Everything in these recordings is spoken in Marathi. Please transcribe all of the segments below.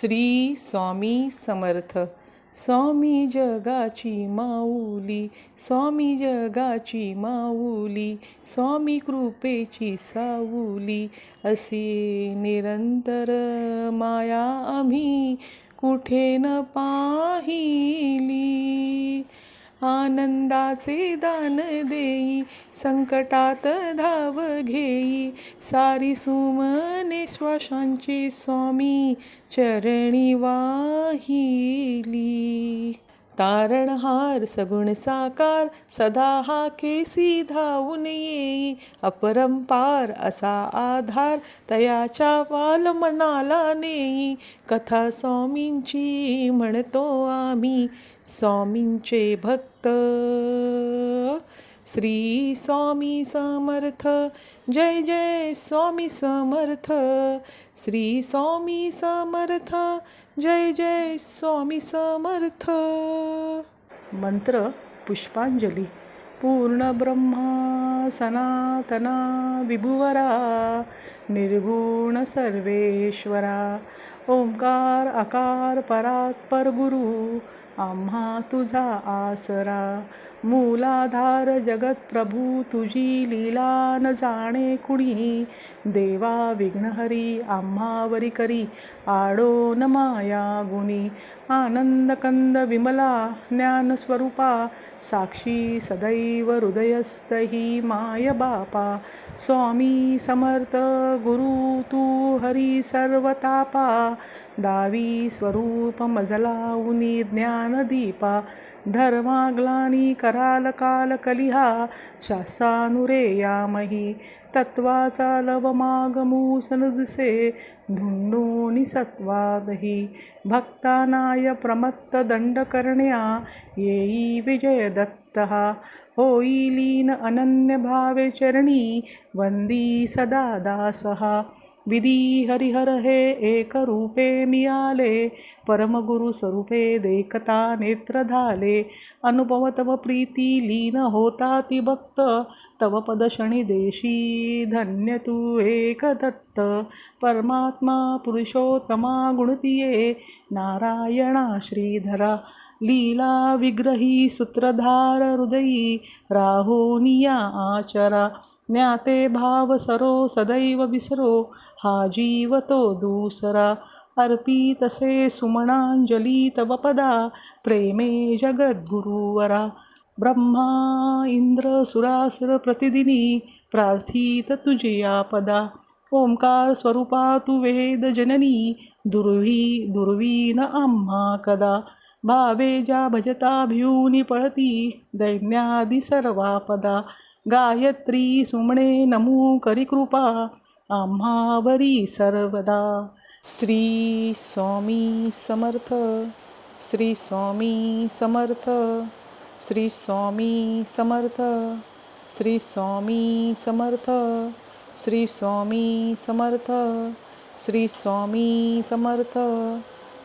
श्री स्वामी समर्थ. स्वामी जगाची माऊली स्वामी जगाची माऊली स्वामी कृपेची साऊली. असे निरंतर माया आम्ही कुठे न पाहिली. आनंदाचे दान देई संकटात धाव घेई. सारी सुमने श्वासांची स्वामी चरणी वाहिली. तारणहार सगुण साकार सदा हा केसी धावून येई. अपरंपार असा आधार तयाच्या पाल मनाला नेई. कथा स्वामींची म्हणतो आम्ही स्वामींचे भक्त. श्री स्वामी समर्थ. जय जय स्वामी समर्थ. श्री स्वामी समर्थ. जय जय स्वामी समर्थ. मंत्र पुष्पांजली. पूर्ण ब्रह्मा सनातना विभुवरा. निर्गुण सर्वेश्वरा. ओंकार आकार परात परगुरु आम्हा तुझा आसरा. मूलाधार जगत प्रभू तुझी लीला न जाणे कुणी. देवा विघ्नहरी आम्हावरी करी आडो न माया गुणी. आनंद कंद विमला ज्ञानस्वरूपा साक्षी सदैव हृदयस्थही माय बापा. स्वामी समर्थ गुरु तू हरी सर्वतापा. दावी स्वरूप मजलाउनी ज्ञानदीपा धर्माग्लानी कराल काल कलिहा शासानुरेयामही तत्वाचा लवमागमूसन दिसे धुण्डोनि सत्वादही भक्तानाय प्रमत्त दण्डकर्ण्या येयी विजयदत्तः होयी लीन अनन्यभावे चरणी वन्दी सदा दासः विधी हरिहर हे एक रूपे मियाले. परमगुरु स्वरूपे देखता नेत्र धाले. अनुभव तव प्रीती लीन होता ती भक्त. तव पदशणी देशी धन्य तू एक दत्त. परमात्मा पुरुषोत्तमा गुणतीये. नारायणा श्रीधरा लीला विग्रही सूत्रधार हृदयी. राहोनिया आचरा. ज्ञाते भाव सरो सदैव विसरो हा जीव तो दूसरा। अर्पी तसे सुमनांजली तव पदा प्रेमे जगद्गुरुवरा। ब्रह्मा इंद्र सुरासुर प्रतिदिनी प्रार्थित तुझी पदा ओंकार स्वरूपा तु वेद जननी दुर्वी दुर्वीन आम्हा कदा। भावे ज्या भजता भिऊनी पळती दैन्यादी सर्वापदा. गायत्री सुमणे नमू करी कृपा आम्हावरी सर्वदा. श्री स्वामी समर्थ श्री स्वामी समर्थ श्री स्वामी समर्थ श्री स्वामी समर्थ श्री स्वामी समर्थ श्री स्वामी समर्थ.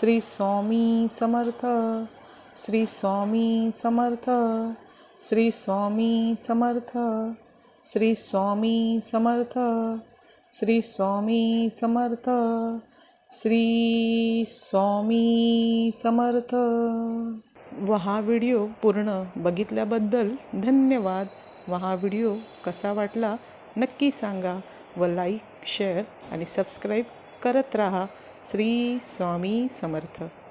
श्री स्वामी समर्थ श्री स्वामी समर्थ श्री स्वामी समर्थ श्री स्वामी समर्थ श्री स्वामी समर्थ श्री स्वामी समर्थ. व हा व्हिडिओ पूर्ण बघितल्याबद्दल धन्यवाद. व हा व्हिडिओ कसा वाटला नक्की सांगा व लाईक शेअर आणि सबस्क्राईब करत राहा. श्री स्वामी समर्थ.